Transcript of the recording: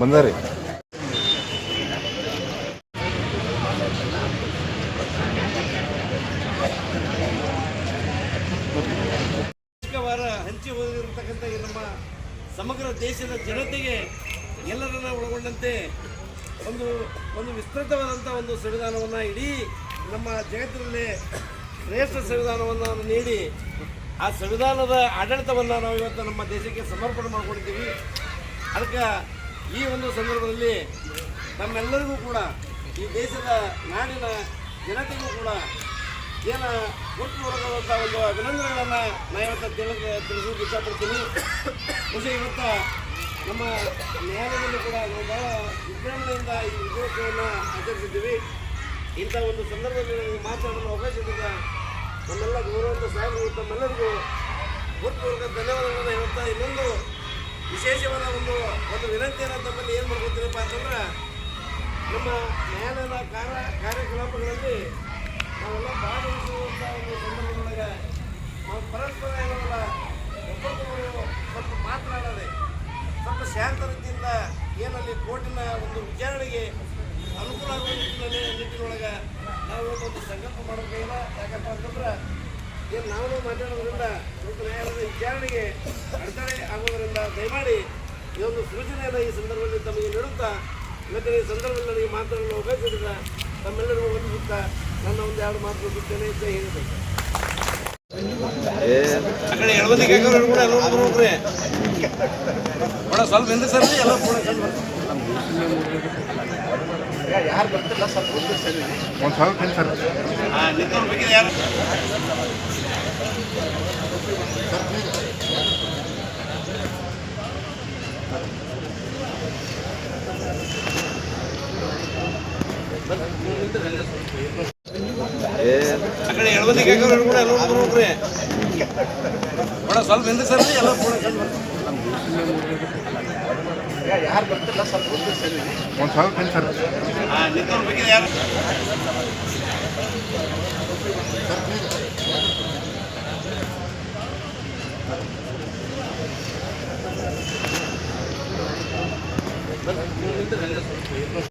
ಬಂದಾರಿ ಹಂಚಿ ಹೋಗಿರತಕ್ಕಂಥ ಈ ನಮ್ಮ ಸಮಗ್ರ ದೇಶದ ಜನತೆಗೆ ಎಲ್ಲರನ್ನ ಒಳಗೊಂಡಂತೆ ಒಂದು ಒಂದು ವಿಸ್ತೃತವಾದಂಥ ಒಂದು ಸಂವಿಧಾನವನ್ನು ಇಡೀ ನಮ್ಮ ಜಗತ್ತಿನಲ್ಲಿ ಶ್ರೇಷ್ಠ ಸಂವಿಧಾನವನ್ನು ನೀಡಿ ಆ ಸಂವಿಧಾನದ ಆಡಳಿತವನ್ನು ನಾವು ಇವತ್ತು ನಮ್ಮ ದೇಶಕ್ಕೆ ಸಮರ್ಪಣೆ ಮಾಡಿಕೊಂಡಿದ್ದೀವಿ. ಅದಕ್ಕೆ ಈ ಒಂದು ಸಂದರ್ಭದಲ್ಲಿ ನಮ್ಮೆಲ್ಲರಿಗೂ ಕೂಡ ಈ ದೇಶದ ನಾಡಿನ ಜನತೆಗೂ ಕೂಡ ಏನ ಹುಟ್ಟುವರೆದಂಥ ಒಂದು ಅಭಿನಂದನೆಗಳನ್ನು ನಾ ಇವತ್ತು ತಿಳಿಸೋಕೆ ಇಷ್ಟಪಡ್ತೀನಿ ಬಹುಶಃ ಇವತ್ತು ನಮ್ಮ ನ್ಯಾಯಾಲಯದಲ್ಲಿ ಕೂಡ ನಾವು ಬಹಳ ವಿಜೃಂಭಣೆಯಿಂದ ಈ ವಿಜಯೋತ್ಸವವನ್ನು ಆಚರಿಸಿದ್ದೀವಿ. ಇಂಥ ಒಂದು ಸಂದರ್ಭದಲ್ಲಿ ಮಾತಾಡಲು ಅವಕಾಶ ಇದ್ದ ನಮ್ಮೆಲ್ಲ ಗೌರವಂತ ಸಾಹೇಬರು ತಮ್ಮೆಲ್ಲರಿಗೂ ಹುಟ್ಟುವರ್ಗ ಧನ್ಯವಾದಗಳನ್ನು ಹೇಳ್ತಾ ಇನ್ನೊಂದು ವಿಶೇಷವಾದ ಒಂದು ಒಂದು ವಿನಂತಿಯನ್ನು ತಮ್ಮಲ್ಲಿ ಏನು ಮಾಡ್ಕೊತೀನಪ್ಪ ಅಂತಂದ್ರೆ, ನಮ್ಮ ನ್ಯಾಯಾಲಯದ ಕಾರ್ಯ ಕಾರ್ಯಕ್ರಮಗಳಲ್ಲಿ ನಾವೆಲ್ಲ ಭಾಗವಹಿಸುವಂಥ ಒಂದು ಸಂದರ್ಭದೊಳಗೆ ನಾವು ಪರಸ್ಪರ ಏನಲ್ಲ ಒಬ್ಬರಿಗೊಬ್ಬರು ಸ್ವಲ್ಪ ಮಾತನಾಡದೆ, ಸ್ವಲ್ಪ ಶಾಂತ ಏನಲ್ಲಿ ಕೋರ್ಟಿನ ಒಂದು ವಿಚಾರಣೆಗೆ ಅನುಕೂಲ ಆಗುವ ನಿಟ್ಟಿನಲ್ಲಿ ನಿಟ್ಟಿನೊಳಗೆ ನಾವು ಒಂದು ಸಂಕಲ್ಪ ಮಾಡೋದಿಲ್ಲ ಯಾಕಪ್ಪ ಅಂತಂದ್ರೆ ಏನು ನಾವು ಮಾತಾಡೋದ್ರಿಂದ ಸ್ವಲ್ಪ ನ್ಯಾಯಾಲಯದ ವಿಚಾರಣೆಗೆ ಅಡೆತಡೆ ಆಗೋದರಿಂದ ದಯಮಾಡಿ ಈ ಒಂದು ಸೂಚನೆಯನ್ನು ಈ ಸಂದರ್ಭದಲ್ಲಿ ತಮಗೆ ನೀಡುತ್ತಾ ಇವತ್ತಿನ ಈ ಸಂದರ್ಭದಲ್ಲಿ ನನಗೆ ಮಾತಾಡಲು ಅವಕಾಶದಿಂದ ತಮ್ಮೆಲ್ಲರಿಗೂ ವಂದಿಸುತ್ತಾ ನನ್ನ ಒಂದು ಎರಡು ಮಾತು ಸೂಚನೆ ಅಂತ ಹೇಳಿದೆ ಸ್ವಲ್ಪ ಹಿಂದೆ ಸರ್ ಎಲ್ಲ ಕೂಡ ಸ್ವಲ್ಪ ಹಿಂದೆ ಸರ್ ಒಂದು ಸಾವಿರ ಸರ್ ಸ್ವಲ್ಪ ಯಾರು ಕಾಕವ್ರು ಕೂಡ ಎಲ್ಲ ಯಾರು ಬರ್ತಿಲ್ಲ ಸರ್. ಒಂದು ಸಾವಿರ ತಿನ್ ಸರ್. ಸರ್